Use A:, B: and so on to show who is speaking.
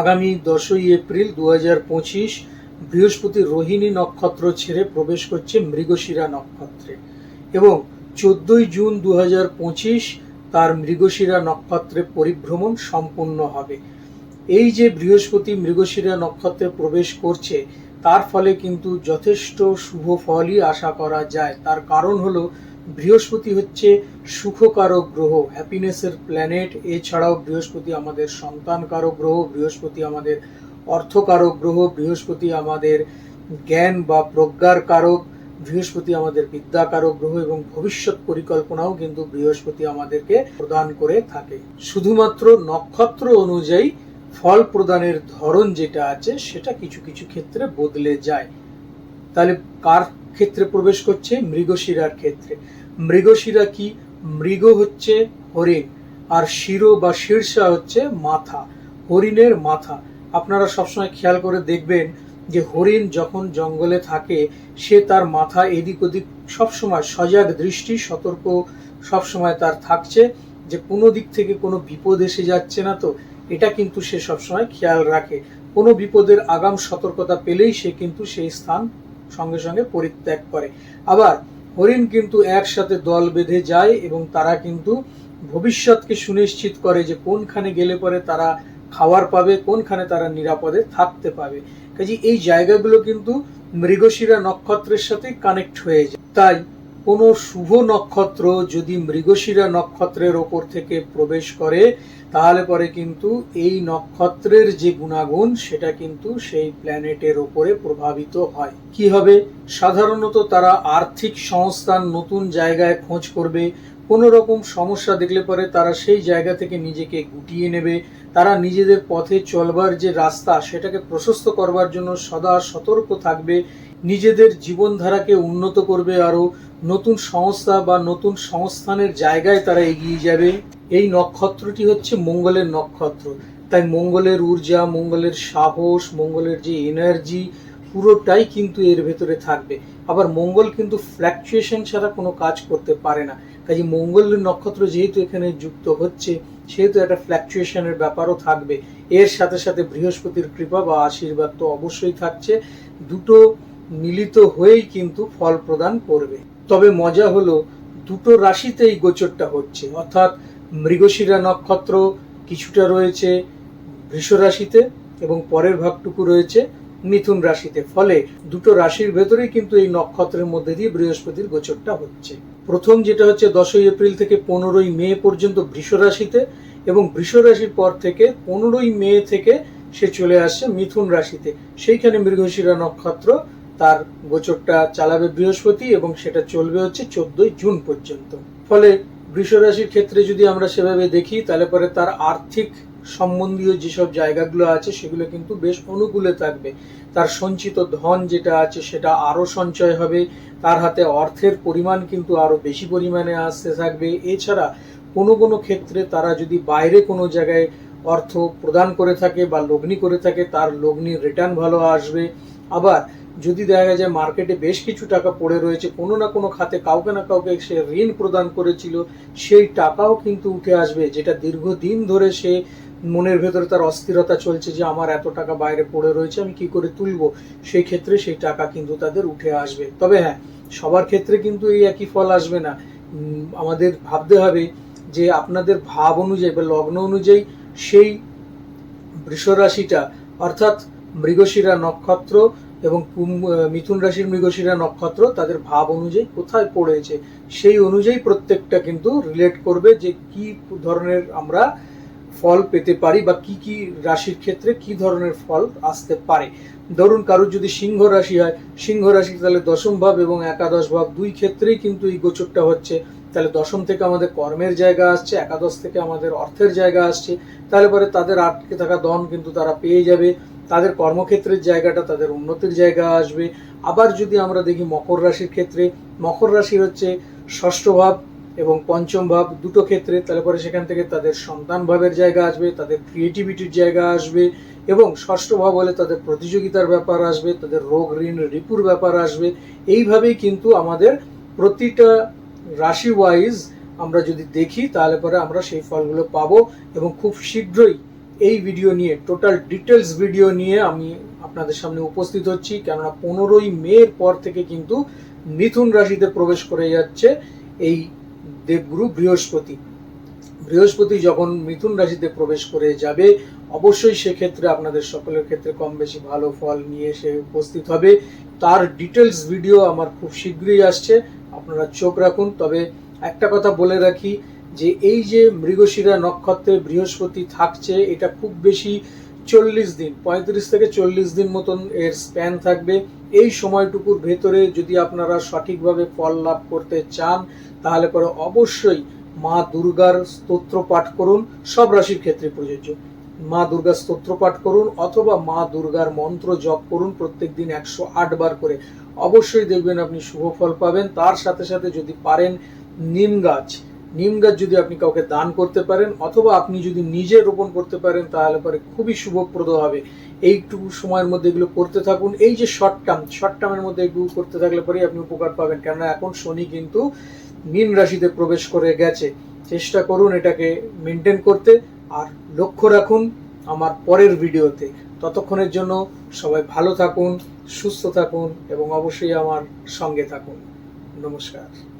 A: আগামী দশই এপ্রিল দু পঁচিশ বৃহস্পতি রোহিণী নক্ষত্র ছেড়ে প্রবেশ করছে মৃগশিরা নক্ষত্রে এবং চোদ্দই জুন দু পঁচিশ তার মৃগশিরা নক্ষত্রে পরিভ্রমণ সম্পূর্ণ হবে। এই যে বৃহস্পতি মৃগশিরা নক্ষত্রে প্রবেশ করছে, তার ফলে কিন্তু যথেষ্ট শুভ ফলই আশা করা যায়। তার কারণ হলো বৃহস্পতি হচ্ছে সুখকারক গ্রহ হ্যাপিনেসের প্ল্যানেট এছাড়াও বৃহস্পতি আমাদের সন্তানকারক গ্রহ, বৃহস্পতি আমাদের অর্থকারক গ্রহ, বৃহস্পতি আমাদের জ্ঞান বা প্রজ্ঞার কারক বৃহস্পতি আমাদের বিদ্যাকারক গ্রহ এবং ভবিষ্যৎ পরিকল্পনাও কিন্তু বৃহস্পতি আমাদেরকে প্রদান করে থাকে। শুধুমাত্র নক্ষত্র অনুযায়ী ফল প্রদানের ধরন যেটা আছে, সেটা কিছু কিছু ক্ষেত্রে বদলে যায়। তাহলে কার ক্ষেত্রে প্রবেশ করছে, মৃগশিরার ক্ষেত্রে। মৃগশিরা কি? মৃগ হচ্ছে হরিণ, আর শিরো বা শীর্ষা হচ্ছে মাথা, হরিণের মাথা। আপনারা সবসময় খেয়াল করে দেখবেন যে হরিণ যখন জঙ্গলে থাকে, সে তার মাথা এদিক ওদিক সবসময় সজাগ দৃষ্টি, সতর্ক সবসময় তার থাকছে, যে কোনো দিক থেকে কোনো বিপদ এসে যাচ্ছে না তো। এটা কিন্তু সে সবসময় খেয়াল রাখে। কোনো বিপদের আগাম সতর্কতা পেলেই সে কিন্তু সেই স্থান সঙ্গে সঙ্গে পরিত্যাগ করে। আবার হরিণ কিন্তু একসাথে দল বেঁধে যায় এবং তারা কিন্তু ভবিষ্যৎকে সুনিশ্চিত করে যে কোনখানে গেলে পরে তারা খাওয়ার পাবে, কোনখানে তারা নিরাপদে থাকতে পাবে। কাজে এই জায়গাগুলো কিন্তু মৃগশিরা নক্ষত্রের সাথে কানেক্ট হয়ে যায়। তাই কোনো শুভ নক্ষত্র যদি মৃগশিরা নক্ষত্রের ওপর থেকে প্রবেশ করে, তাহলে পরে কিন্তু এই নক্ষত্রের যে গুণাগুণ, সেটা কিন্তু সেই প্ল্যানেটের ওপরে প্রভাবিত হয়। কি হবে? সাধারণত তারা আর্থিক সংস্থান নতুন জায়গায় খোঁজ করবে। কোনো রকম সমস্যা দেখলে পরে তারা সেই জায়গা থেকে নিজেকে গুটিয়ে নেবে। তারা নিজেদের পথে চলবার যে রাস্তা, সেটাকে প্রশস্ত করবার জন্য সদা সতর্ক থাকবে। নিজেদের জীবনধারাকে উন্নত করবে আরও নতুন সংস্থা বা নতুন সংস্থানের জায়গায় তারা এগিয়ে যাবে। এই নক্ষত্রটি হচ্ছে মঙ্গলের নক্ষত্র। তাই মঙ্গলের ঊর্জা, মঙ্গলের সাহস, মঙ্গলের যে এনার্জি পুরোটাই কিন্তু এর ভেতরে থাকবে। আবার মঙ্গল কিন্তু ফ্ল্যাকচুয়েশন ছাড়া কোনো কাজ করতে পারে না। কাজে মঙ্গলের নক্ষত্র যেহেতু এখানে যুক্ত হচ্ছে, সেহেতু একটা ফ্ল্যাকচুয়েশনের ব্যাপারও থাকবে। এর সাথে সাথে বৃহস্পতির কৃপা বা আশীর্বাদ তো অবশ্যই থাকছে। দুটো মিলিত হয়েই কিন্তু ফল প্রদান করবে। তবে মজা হলো, দুটো রাশিতেই গোচরটা হচ্ছে। অর্থাৎ মৃগশিরা নক্ষত্র কিছুটা রয়েছে বৃষ রাশিতে এবং পরের ভাগটুকু রয়েছে মিথুন রাশিতে। ফলে দুটো রাশির ভেতরেই কিন্তু এই নক্ষত্রের মধ্যে দিয়ে বৃহস্পতির গোচরটা হচ্ছে। প্রথম যেটা হচ্ছে দশই এপ্রিল থেকে পনেরোই মে পর্যন্ত বৃষ রাশিতে এবং বৃষ রাশির পর থেকে পনেরোই মে থেকে সে চলে আসছে মিথুন রাশিতে। সেইখানে মৃগশিরা নক্ষত্র তার গোচরটা চালাবে বৃহস্পতি এবং সেটা চলবে হচ্ছে চোদ্দই জুন পর্যন্ত। ফলে বৃষ রাশির ক্ষেত্রে যদি আমরা সেভাবে দেখি, তাহলে পরে তার আর্থিক সম্বন্ধীয় যেসব জায়গাগুলো আছে, সেগুলো কিন্তু বেশ অনুকূলে থাকবে। তার সঞ্চিত ধন যেটা আছে, সেটা আরও সঞ্চয় হবে। তার হাতে অর্থের পরিমাণ কিন্তু আরও বেশি পরিমাণে আসতে থাকবে। এছাড়া কোনো কোনো ক্ষেত্রে তারা যদি বাইরে কোনো জায়গায় অর্থ প্রদান করে থাকে বা লগ্নি করে থাকে, তার লগ্নির রিটার্ন ভালো আসবে। আবার যদি দেখা যায় মার্কেটে বেশ কিছু টাকা পড়ে রয়েছে, কোনো না কোনো খাতে কাউকে না কাউকে সে ঋণ প্রদান করেছিল, সেই টাকাও কিন্তু উঠে আসবে, যেটা দীর্ঘদিন ধরে সে মনের ভেতরে তার অস্থিরতা চলছে যে আমার এত টাকা বাইরে পড়ে রয়েছে, আমি কি করে তুলব? সেই ক্ষেত্রে সেই টাকা কিন্তু তাদের উঠে আসবে। তবে হ্যাঁ সবার ক্ষেত্রে কিন্তু এই একই ফল আসবে না। আমাদের ভাবতে হবে যে আপনাদের ভাব অনুযায়ী বা লগ্ন অনুযায়ী সেই বৃষরাশিটা, অর্থাৎ মৃগশিরা নক্ষত্র এবং মিথুন রাশির মৃগশিরা নক্ষত্র তাদের ভাব অনুযায়ী কোথায় পড়েছে সেই অনুযায়ী প্রত্যেকটা কিন্তু রিলেট করবে যে কি ধরনের আমরা ফল পেতে পারি বা কি কি রাশির ক্ষেত্রে কি ধরনের ফল আসতে পারে। ধরুন কারোর যদি সিংহ রাশি হয়, সিংহ রাশি তাহলে দশম ভাব এবং একাদশ ভাব দুই ক্ষেত্রেই কিন্তু এই গোচরটা হচ্ছে। তাহলে দশম থেকে আমাদের কর্মের জায়গা আসছে, একাদশ থেকে আমাদের অর্থের জায়গা আসছে। তাহলে পরে তাদের আটকে থাকা দন কিন্তু তারা পেয়ে যাবে। তাদের কর্মক্ষেত্রের জায়গাটা, তাদের উন্নতির জায়গা আসবে। আবার যদি আমরা দেখি মকর রাশির ক্ষেত্রে, মকর রাশির হচ্ছে ষষ্ঠ ভাব এবং পঞ্চম ভাব দুটো ক্ষেত্রে, তাহলে পরে সেখান থেকে তাদের সন্তান ভাবের জায়গা আসবে, তাদের ক্রিয়েটিভিটির জায়গা আসবে এবং ষষ্ঠ ভাব হলে তাদের প্রতিযোগিতার ব্যাপার আসবে, তাদের রোগ, ঋণ, রিপুর ব্যাপার আসবে। এইভাবেই কিন্তু আমাদের প্রতিটা রাশি ওয়াইজ আমরা যদি দেখি, তাহলে পরে আমরা সেই ফলগুলো পাবো এবং খুব শীঘ্রই এই ভিডিও নিয়ে টোটাল ডিটেলস ভিডিও নিয়ে আমি আপনাদের সামনে উপস্থিত হচ্ছি। কেননা পনেরোই মের পর থেকে কিন্তু মিথুন রাশিতে প্রবেশ করে যাচ্ছে এই দেবগুরু বৃহস্পতি। বৃহস্পতি যখন মিথুন রাশিতে প্রবেশ করে যাবে, অবশ্যই সেক্ষেত্রে আপনাদের সকলের ক্ষেত্রে কম বেশি ভালো ফল নিয়ে এসে উপস্থিত হবে। তার ডিটেলস ভিডিও আমার খুব শীঘ্রই আসছে, আপনারা চোখ রাখুন। তবে একটা কথা বলে রাখি যে এই যে মৃগশিরা নক্ষত্রে বৃহস্পতি থাকছে, এটা খুব বেশি চল্লিশ দিন, পঁয়ত্রিশ থেকে চল্লিশ দিন মতন এর স্প্যান থাকবে। এই সময়টুকুর ভেতরে যদি আপনারা সঠিকভাবে ফল লাভ করতে চান, তাহলে পরে অবশ্যই মা দুর্গার স্তোত্র পাঠ করুন, সব রাশির ক্ষেত্রে প্রযোজ্য। মা দুর্গার স্তোত্র পাঠ করুন অথবা মা দুর্গার মন্ত্র জপ করুন প্রত্যেক দিন একশো আট বার করে। অবশ্যই দেখবেন আপনি শুভ ফল পাবেন। তার সাথে সাথে যদি পারেন নিম গাছ নিম গাছ যদি আপনি কাউকে দান করতে পারেন অথবা আপনি যদি নিজে রোপণ করতে পারেন, তাহলে পরে খুবই শুভপ্রদ হবে। এইটুকু সময়ের মধ্যে এগুলো করতে থাকুন। এই যে শর্ট টার্ম শর্ট টার্মের মধ্যে এগুলো করতে থাকলে পরেই আপনি উপকার পাবেন। কেননা এখন শনি কিন্তু মীন রাশিতে প্রবেশ করে গেছে। চেষ্টা করুন এটাকে মেনটেন করতে। আর লক্ষ্য রাখুন আমার পরের ভিডিওতে। ততক্ষণের জন্য সবাই ভালো থাকুন, সুস্থ থাকুন এবং অবশ্যই আমার সঙ্গে থাকুন। নমস্কার।